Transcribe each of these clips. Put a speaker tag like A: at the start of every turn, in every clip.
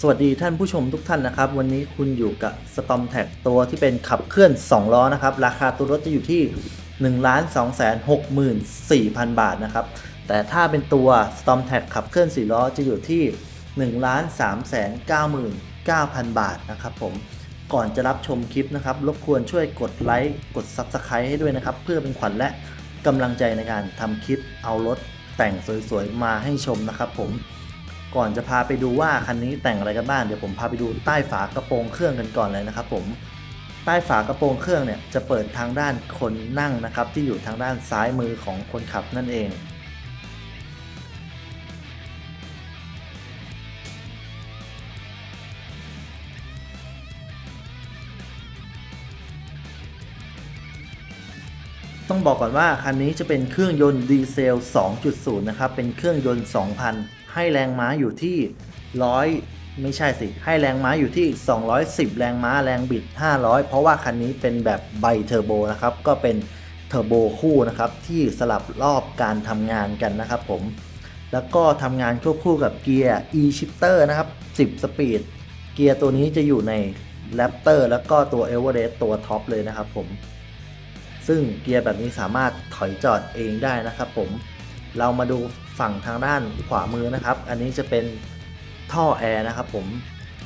A: สวัสดีท่านผู้ชมทุกท่านนะครับ วันนี้คุณอยู่กับ Storm t a g ตัวที่เป็นขับเคลื่อน 2 ล้อนะครับ ราคาตัวรถจะอยู่ที่ 1 2 6 4 0 0 0 บาทนะครับ แต่ถ้าเป็นตัว Storm t a g ขับเคลื่อน 4 ล้อจะอยู่ที่ 1 3 9 9 0 0 0 บาทนะครับผมก่อนจะรับชมคลิปนะครับ รบกวนช่วยกดไลค์กด Subscribe ให้ด้วยนะครับ เพื่อเป็นขวัญและกำลังใจในการทำคลิปเอารถแต่งสวยๆมาให้ชมนะครับผม ก่อนจะพาไปดูว่าคันนี้แต่งอะไรกันบ้างเดี๋ยวผมพาไปดูใต้ฝากระโปรงเครื่องกันก่อนเลยนะครับผมใต้ฝากระโปรงเครื่องเนี่ยจะเปิดทางด้านคนนั่งนะครับที่อยู่ทางด้านซ้ายมือของคนขับนั่นเองต้องบอกก่อนว่าคันนี้จะเป็นเครื่องยนต์ดีเซล 2.0 นะครับ เป็นเครื่องยนต์ 2,000 ให้แรงม้าอยู่ที่ 100 ไม่ใช่สิ ให้แรงม้าอยู่ที่ 210 แรงม้าแรงบิด 500 เพราะว่าคันนี้เป็นแบบไบเทอร์โบนะครับ ก็เป็นเทอร์โบคู่นะครับ ที่สลับรอบการทำงานกันนะครับผม แล้วก็ทำงานควบคู่กับเกียร์ e-shifter นะครับ 10 สปีด เกียร์ตัวนี้จะอยู่ใน Raptor แล้วก็ตัว Everest ตัวท็อปเลยนะครับผม ซึ่งเกียร์แบบนี้สามารถถอยจอดเองได้นะครับผม เรามาดูฝั่งทางด้านขวามือนะครับ อันนี้จะเป็นท่อแอร์นะครับผม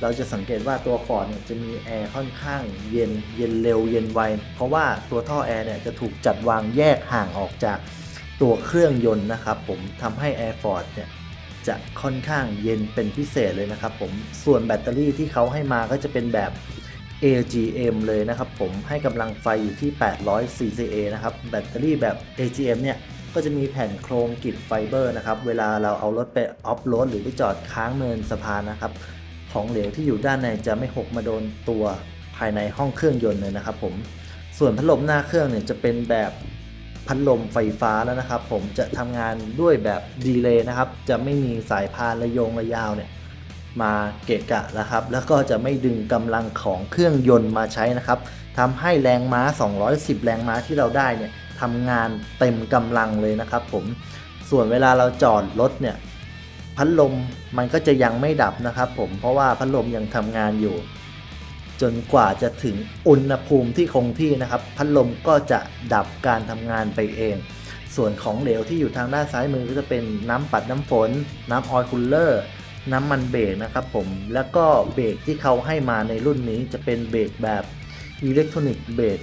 A: เราจะสังเกตว่าตัวฟอร์ดเนี่ยจะมีแอร์ค่อนข้างเย็นเย็นเร็วเย็นไว เพราะว่าตัวท่อแอร์เนี่ยจะถูกจัดวางแยกห่างออกจากตัวเครื่องยนต์นะครับผมทำให้ Air Force เนี่ยจะค่อนข้างเย็นเป็นพิเศษเลยนะครับผมส่วนแบตเตอรี่ที่เขาให้มาก็จะเป็นแบบ AGM เลยนะครับผมให้กำลังไฟอยู่ที่ 800 CCA นะครับแบตเตอรี่แบบ AGM เนี่ย ก็จะมีแผ่นโครงกริดไฟเบอร์นะครับ เวลาเราเอารถไปออฟโรดหรือไปจอดค้างเนินสะพานนะครับ ของเหลวที่อยู่ด้านในจะไม่หกมาโดนตัวภายในห้องเครื่องยนต์เลยนะครับ ผม ส่วนพัดลมหน้าเครื่องเนี่ยจะเป็นแบบพัดลมไฟฟ้าแล้วนะครับ ผมจะทำงานด้วยแบบดีเลย์นะครับ จะไม่มีสายพานระยงระยาวเนี่ยมาเกะกะนะครับ แล้วก็จะไม่ดึงกำลังของเครื่องยนต์มาใช้นะครับทำให้แรงม้า 210 แรงม้าที่เราได้เนี่ย ทำงานเต็มกำลังเลยนะครับผมส่วนเวลาเราจอดรถเนี่ยพัดลมมันก็จะยังไม่ดับนะครับผมเพราะว่าพัดลมยังทำงานอยู่ จนกว่าจะถึงอุณหภูมิที่คงที่นะครับ พัดลมก็จะดับการทำงานไปเอง ส่วนของเหลวที่อยู่ทางด้านซ้ายมือก็จะเป็นน้ำปัดน้ำฝน น้ำออยล์คูลเลอร์น้ำมันเบรกนะครับผมแล้วก็เบรกที่เขาให้มาในรุ่นนี้จะเป็นเบรกแบบอิเล็กทรอนิกส์เบรก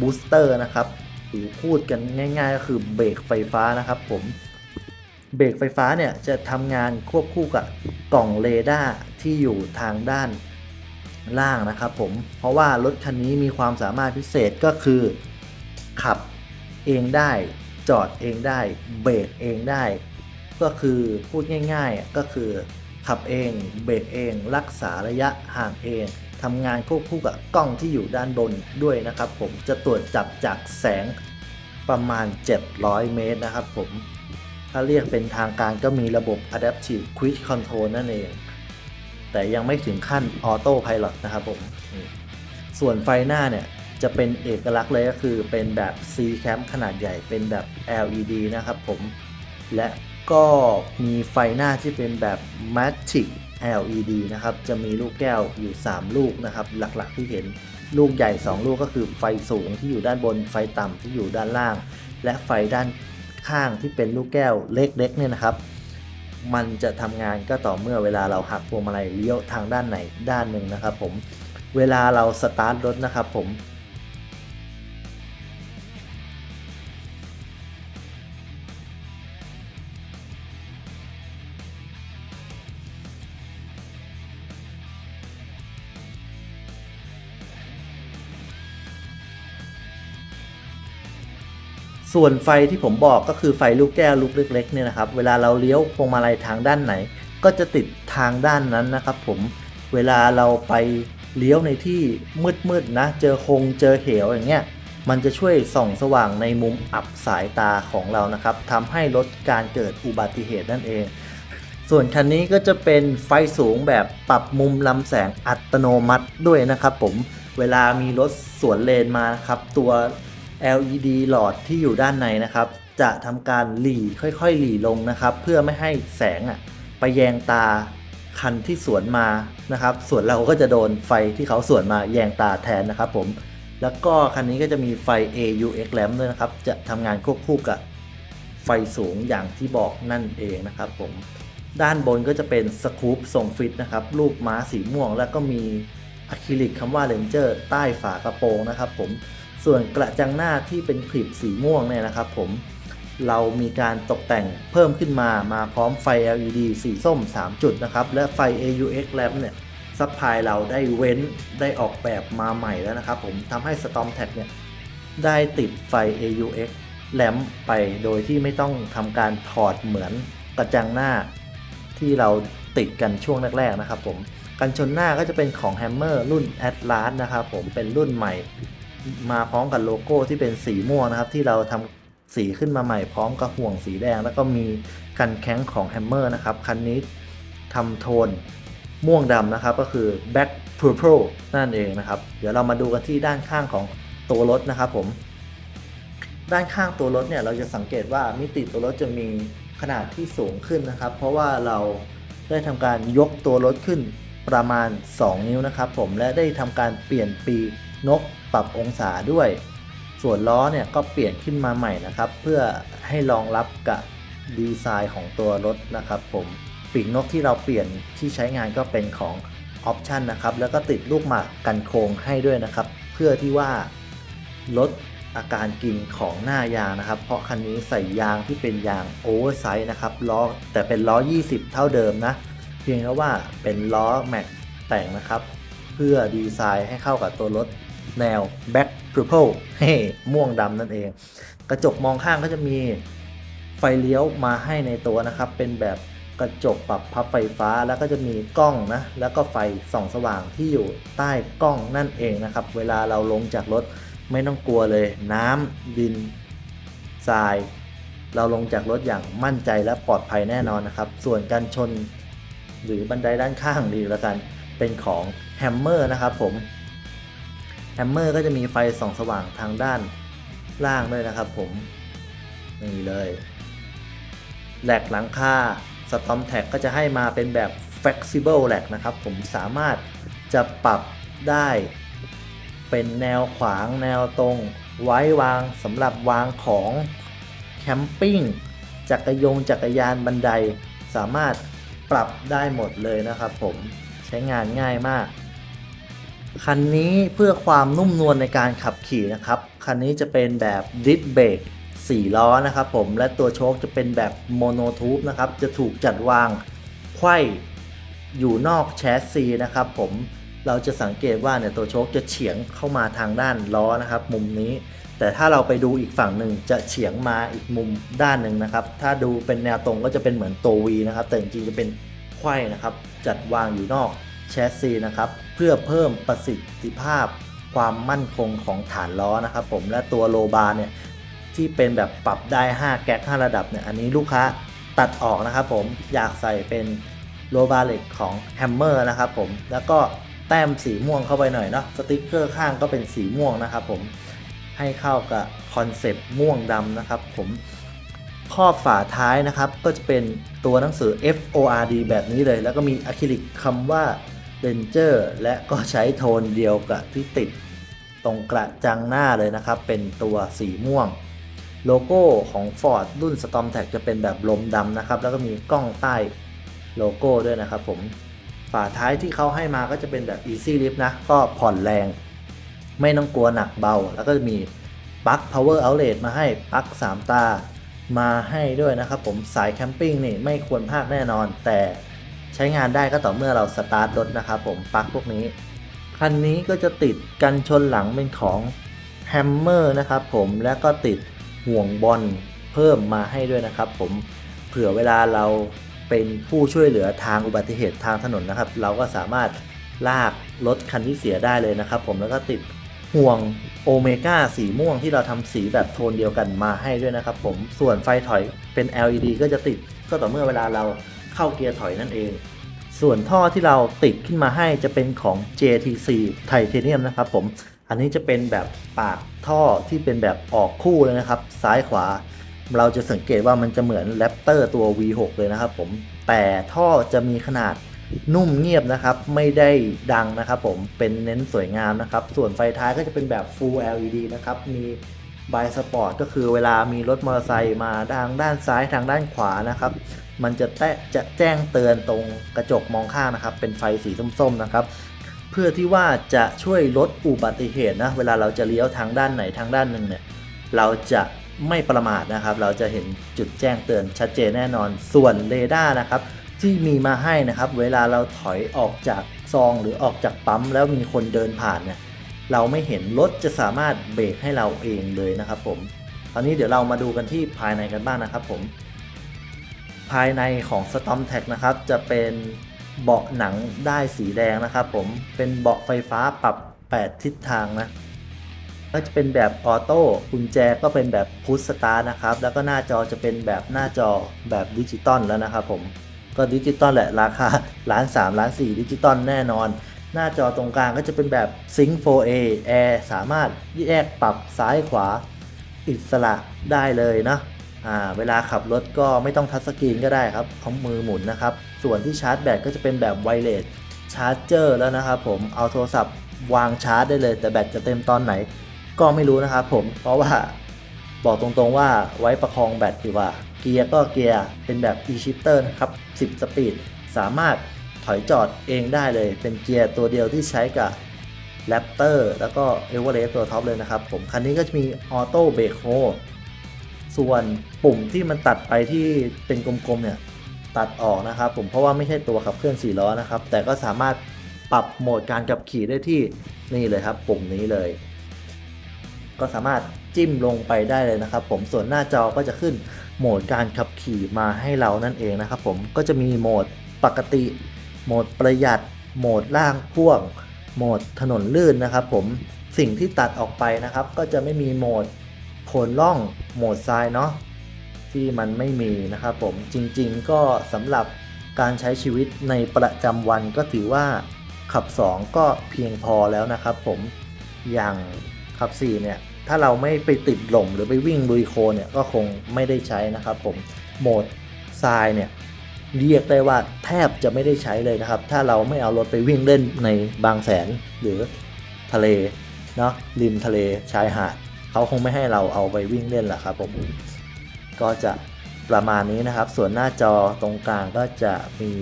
A: บูสเตอร์นะครับ หรือพูดกันง่าย ๆ ก็คือเบรกไฟฟ้านะครับผมเบรกไฟฟ้าเนี่ยจะทำงานควบคู่กับกล่องเรดาร์ที่อยู่ทางด้านล่างนะครับผมเพราะว่ารถคันนี้มีความสามารถพิเศษก็คือ ขับเองได้ จอดเองได้ เบรกเองได้ ก็คือพูดง่าย ๆ ก็คือขับเอง เบรกเอง รักษาระยะห่างเอง ทำงานควบคู่กับกล้องที่อยู่ด้านบนด้วยนะครับผมจะตรวจจับจากแสงประมาณ 700 เมตรนะครับผม ถ้าเรียกเป็นทางการก็มีระบบ Adaptive Cruise Control นั่นเอง แต่ยังไม่ถึงขั้น Auto Pilot นะครับผม ส่วนไฟหน้าเนี่ย จะเป็นเอกลักษณ์เลยก็คือเป็นแบบ C Cam ขนาดใหญ่เป็นแบบ LED นะครับผม และก็มีไฟหน้าที่เป็นแบบ Matic LED นะครับ จะมีลูกแก้วอยู่ 3 ลูกนะครับ หลักๆที่เห็นลูกใหญ่ 2 ลูกก็คือไฟสูงที่อยู่ด้านบน ไฟต่ำที่อยู่ด้านล่าง และไฟด้านข้างที่เป็นลูกแก้วเล็กๆเนี่ยนะครับ มันจะทำงานก็ต่อเมื่อเวลาเราหักพวงมาลัยเลี้ยวทางด้านไหนด้านหนึ่งนะครับ ผม เวลาเราสตาร์ทรถนะครับ ผม ส่วนไฟที่ผมบอกก็คือไฟลูกแก้วลูกเล็กๆเนี่ยนะครับ เวลาเราเลี้ยวพวงมาลัยทางด้านไหน ก็จะติดทางด้านนั้นนะครับ ผมเวลาเราไปเลี้ยวในที่มืดๆนะ เจอคงเจอเหวอย่างเงี้ยมันจะช่วยส่องสว่างในมุมอับสายตาของเรานะครับทำให้ลดการเกิดอุบัติเหตุนั่นเอง ส่วนคันนี้ก็จะเป็นไฟสูงแบบปรับมุมลำแสงอัตโนมัติด้วยนะครับ ผมเวลามีรถสวนเลนมาครับตัว LED หลอดที่อยู่ด้านในนะครับ จะทำการหลีค่อยๆ หลีลงนะครับ เพื่อไม่ให้แสงอะไปแยงตาคันที่สวนมานะครับ ส่วนเราก็จะโดนไฟที่เขาสวนมาแยงตาแทนนะครับผม แล้วก็คันนี้ก็จะมีไฟ AUX lamp ด้วยนะครับ จะทำงานควบคู่กับไฟสูงอย่างที่บอกนั่นเองนะครับผม ด้านบนก็จะเป็นสกูปทรงฟิตนะครับ รูปม้าสีม่วง แล้วก็มีอะคริลิกคำว่า Ranger ใต้ฝากระโปรงนะครับผม ส่วนกระจังหน้าที่เป็นคลิปสีม่วงเนี่ยนะครับผมเรามีการตกแต่งเพิ่มขึ้นมามาพร้อมไฟ LED สีส้ม 3 จุดนะครับ และไฟ AUX lamp เนี่ยซัพพลายเราได้เว้นได้ออกแบบมาใหม่แล้วนะครับผมทำให้ Storm Tag เนี่ยได้ติดไฟ AUX lamp ไปโดยที่ไม่ต้องทำการถอดเหมือนกระจังหน้า ที่เราติดกันช่วงแรกๆนะครับผมกันชนหน้าก็จะเป็นของ Hammer รุ่น Atlas นะครับผมเป็นรุ่นใหม่ มาพร้อมกับโลโก้ที่เป็นสีม่วงนะครับ ที่เราทำสีขึ้นมาใหม่พร้อมกับห่วงสีแดง แล้วก็มีกันแข้งของ Hammer นะครับคันนี้ทำโทนม่วงดำนะครับก็คือ Black Purple นั่นเองนะครับ เดี๋ยวเรามาดูกันที่ด้านข้างของตัวรถนะครับผม ด้านข้างตัวรถเนี่ยเราจะสังเกตว่ามิติตัวรถจะมีขนาดที่สูงขึ้นนะครับ เพราะว่าเราได้ทำการยกตัวรถขึ้นประมาณ 2 นิ้วนะครับผมและได้ทำการเปลี่ยนปี นกปรับองศาด้วย ส่วนล้อเนี่ยก็เปลี่ยนขึ้นมาใหม่นะครับ เพื่อให้รองรับกับดีไซน์ของตัวรถนะครับผมปีกนกที่เราเปลี่ยนที่ใช้งานก็เป็นของออปชันนะครับ แล้วก็ติดลูกหมากกันโค้งให้ด้วยนะครับ เพื่อที่ว่าลดอาการกินของหน้ายางนะครับ เพราะคันนี้ใส่ยางที่เป็นยางโอเวอร์ไซส์นะครับล้อแต่เป็นล้อ 20 เท่าเดิมนะ เพียงแค่ว่าเป็นล้อแม็กแต่งนะครับ เพื่อดีไซน์ให้เข้ากับตัวรถ แนว Black Purple เฮ้ม่วงดำนั่นเอง กระจกมองข้างก็จะมีไฟเลี้ยวมาให้ในตัวนะครับ เป็นแบบกระจกปรับพับไฟฟ้าแล้วก็จะมีกล้องนะ แล้วก็ไฟส่องสว่างที่อยู่ใต้กล้องนั่นเองนะครับ เวลาเราลงจากรถไม่ต้องกลัวเลย น้ำดินทราย เราลงจากรถอย่างมั่นใจและปลอดภัยแน่นอนนะครับ ส่วนการชนหรือบันไดด้านข้างดีแล้วกัน เป็นของแฮมเมอร์นะครับผม แฮมเมอร์ก็จะมีไฟส่องสว่างทางด้านล่างด้วยนะครับผมนี่เลยแหลกหลังคาสตอมแท็กก็จะให้มาเป็นแบบ flexible แหลกนะครับ ผมสามารถจะปรับได้เป็นแนวขวางแนวตรง ไว้วางสำหรับวางของแคมปิ้งจักรยงจักรยานบันได สามารถปรับได้หมดเลยนะครับผมใช้งานง่ายมาก คันนี้เพื่อความนุ่มนวลในการขับขี่นะครับ คันนี้จะเป็นแบบดิสเบรก4ล้อนะครับผมและตัวโชคจะเป็นแบบโมโนทูบนะครับ จะถูกจัดวางไขว้อยู่นอกแชสซีนะครับผมเราจะสังเกตว่าเนี่ยตัวโชคจะเฉียงเข้ามาทางด้านล้อนะครับ มุมนี้ แต่ถ้าเราไปดูอีกฝั่งหนึ่งจะเฉียงมาอีกมุมด้านหนึ่งนะครับ ถ้าดูเป็นแนวตรงก็จะเป็นเหมือนตัว V นะครับ แต่จริงๆจะเป็นไขว้นะครับ จัดวางอยู่นอก แชสซีนะครับเพื่อเพิ่มประสิทธิภาพความมั่นคงของฐานล้อนะครับผมและตัวโลบาร์เนี่ยที่เป็นแบบปรับได้ 5 แก๊ก5ระดับเนี่ยอันนี้ลูกค้าตัดออกนะครับผมอยากใส่เป็นโลบาร์เหล็กของแฮมเมอร์นะครับผมแล้วก็แต้มสีม่วงเข้าไปหน่อยเนาะสติ๊กเกอร์ข้างก็เป็นสีม่วงนะครับผมให้เข้ากับคอนเซปต์ม่วงดำนะครับผมครอฝาท้ายนะครับก็จะเป็นตัวหนังสือ FORD แบบนี้เลย แล้วก็มีอะคริลิกคำว่า Ranger และก็ใช้โทนเดียวกับที่ติดตรงกระจังหน้าเลยนะครับ เป็นตัวสีม่วง โลโก้ของ Ford รุ่น Storm Tag จะเป็นแบบลมดำนะครับ แล้วก็มีกล้องใต้โลโก้ด้วยนะครับผมฝาท้ายที่เขาให้มาก็จะเป็นแบบ Easy Lift นะ ก็ผ่อนแรง ไม่ต้องกลัวหนักเบา แล้วก็จะมีปลั๊ก power outlet มาให้ปลั๊ก 3 ตามาให้ด้วยนะครับผมสายแคมปิ้งนี่ไม่ควรพลาดแน่นอนแต่ ใช้งานได้ก็ต่อเมื่อเราสตาร์ทรถนะครับผมปลั๊กพวกนี้ คันนี้ก็จะติดกันชนหลังเป็นของแฮมเมอร์นะครับผมและก็ติดห่วงบอลเพิ่มมาให้ด้วยนะครับ ผมเผื่อเวลาเราเป็นผู้ช่วยเหลือทางอุบัติเหตุทางถนนนะครับ เราก็สามารถลากรถคันที่เสียได้เลยนะครับ ผมแล้วก็ติดห่วงโอเมก้าสีม่วงที่เราทำสีแบบโทนเดียวกันมาให้ด้วยนะครับ ผมส่วนไฟถอยเป็น LED ก็จะติดก็ต่อเมื่อเวลาเรา เข้าเกียร์ถอยนั่นเอง ส่วนท่อที่เราติดขึ้นมาให้จะเป็นของ JTC Titanium นะครับผม อันนี้จะเป็นแบบปากท่อที่เป็นแบบออกคู่เลยนะครับ ซ้ายขวา เราจะสังเกตว่ามันจะเหมือนแรปเตอร์ตัว V6 เลยนะครับผม แต่ท่อจะมีขนาดนุ่มเงียบนะครับ ไม่ได้ดังนะครับผม เป็นเน้นสวยงามนะครับ ส่วนไฟท้ายก็จะเป็นแบบ Full LED นะครับ มีบายสปอร์ตก็คือเวลามีรถมอเตอร์ไซค์มาทางด้านซ้ายทางด้านขวานะครับ มันจะแตะจะแจ้งเตือนตรงกระจกมองข้างนะครับ เป็นไฟสีส้มๆนะครับ เพื่อที่ว่าจะช่วยลดอุบัติเหตุนะ เวลาเราจะเลี้ยวทางด้านไหนทางด้านหนึ่งเนี่ย เราจะไม่ประมาทนะครับ เราจะเห็นจุดแจ้งเตือนชัดเจนแน่นอน ส่วนเรดาร์นะครับที่มีมาให้นะครับ เวลาเราถอยออกจากซองหรือออกจากปั๊ม แล้วมีคนเดินผ่านเนี่ยเราไม่เห็นรถจะสามารถเบรกให้เราเองเลยนะครับผมตอนนี้เดี๋ยวเรามาดูกันที่ภายในกันบ้างนะครับผม ภายในของ s t o m t a g นะครับจะเป็นเบาะหนังได้สีแดงนะครับผมเป็นเบาะไฟฟ้าปรับ 8 ทิศทางนะก็จะเป็นแบบออโต้กุญแจก็เป็นแบบพุชสตาร์นะครับ แล้วก็หน้าจอจะเป็นแบบหน้าจอแบบดิจิตอลแล้วนะครับผมก็ดิจิตอลแหละราคาล้าน3ล้าน4ดิจิตอลแน่นอน หน้าจอตรงกลางก็จะเป็นแบบ Sync 4A Air สามารถแยกปรับซ้ายขวาอิสระได้เลยนะ เวลาขับรถก็ไม่ต้องทัชสกรีนก็ได้ครับเอามือหมุนนะครับ ส่วนที่ชาร์จแบตก็จะเป็นแบบไวเลสชาร์จเจอร์แล้วนะครับผมเอาโทรศัพท์วางชาร์จได้เลย แต่แบตจะเต็มตอนไหน ก็ไม่รู้นะครับผมเพราะว่าบอกตรงๆว่าไว้ประคองแบตดีกว่า เกียร์ก็เกียร์เป็นแบบ e-shifter นะครับ 10 สปีด สามารถถอยจอดเองได้เลย เป็นเกียร์ตัวเดียวที่ใช้กับ Raptor แล้วก็ e v e r e s t ตัวท็อปเลยนะครับผม คันนี้ก็จะมีออโต้เบรกโฮ ส่วนปุ่มที่มันตัดไปที่เป็นกลมๆเนี่ยตัดออกนะครับผมเพราะว่าไม่ใช่ตัวขับเคลื่อน4ล้อนะครับ แต่ก็สามารถปรับโหมดการขับขี่ได้ที่นี่เลยครับ ปุ่มนี้เลย ก็สามารถจิ้มลงไปได้เลยนะครับ ผมส่วนหน้าจอก็จะขึ้นโหมดการขับขี่มาให้เรานั่นเองนะครับ ผมก็จะมีโหมดปกติ โหมดประหยัด โหมดล่างพ่วง โหมดถนนลื่นนะครับ ผมสิ่งที่ตัดออกไปนะครับ ก็จะไม่มีโหมด โคนล่องโหมดทรายเนาะที่มันไม่มีนะครับผมจริงๆก็สำหรับการใช้ชีวิตในประจำวันก็ถือว่าขับ 2 ก็เพียงพอแล้วนะครับผมอย่างขับ 4 เนี่ย ถ้าเราไม่ไปติดหล่มหรือไปวิ่งลุยโคลเนี่ยก็คงไม่ได้ใช้นะครับผมโหมดทรายเนี่ยเรียกได้ว่าแทบจะไม่ได้ใช้เลยนะครับ ถ้าเราไม่เอารถไปวิ่งเล่นในบางแสนหรือทะเลเนาะริมทะเลชายหาด เขาคงไม่ให้เราเอาไปวิ่งเล่นแหละครับผมก็จะประมาณนี้นะครับ ส่วนหน้าจอตรงกลางก็จะมี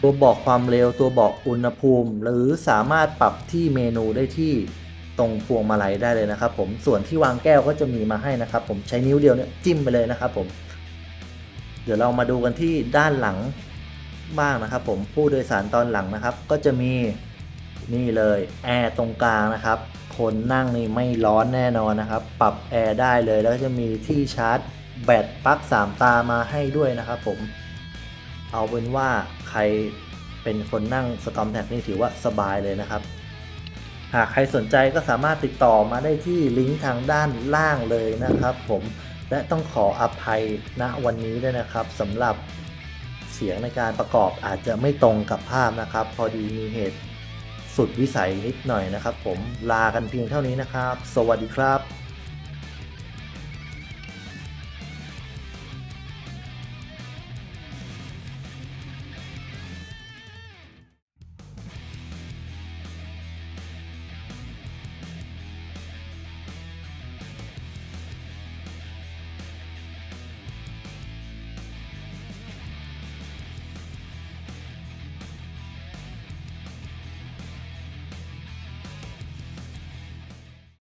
A: ตัวบอกความเร็วตัวบอกอุณหภูมิ หรือสามารถปรับที่เมนูได้ที่ตรงพวงมาลัยได้เลยนะครับ ผมส่วนที่วางแก้วก็จะมีมาให้นะครับ ผมใช้นิ้วเดียวเนี่ยจิ้มไปเลยนะครับ ผม เดี๋ยวเรามาดูกันที่ด้านหลังบ้างนะครับ ผมผู้โดยสารตอนหลังนะครับ ก็จะมีนี่เลยแอร์ตรงกลางนะครับ คนนั่งนี่ไม่ร้อนแน่นอนนะครับ ปรับแอร์ได้เลยแล้วจะมีที่ชาร์จแบตปลั๊ก3 ตามาให้ด้วยนะครับผม เอาเป็นว่าใครเป็นคนนั่งสตอมแท็กนี่ถือว่าสบายเลยนะครับ หากใครสนใจก็สามารถติดต่อมาได้ที่ลิงก์ทางด้านล่างเลยนะครับผม และต้องขออภัยณวันนี้ด้วยนะครับสำหรับเสียงในการประกอบอาจจะไม่ตรงกับภาพนะครับ พอดีมีเหตุ สุดวิสัยนิดหน่อยนะครับ ผมลากันเพียงเท่านี้นะครับ สวัสดีครับ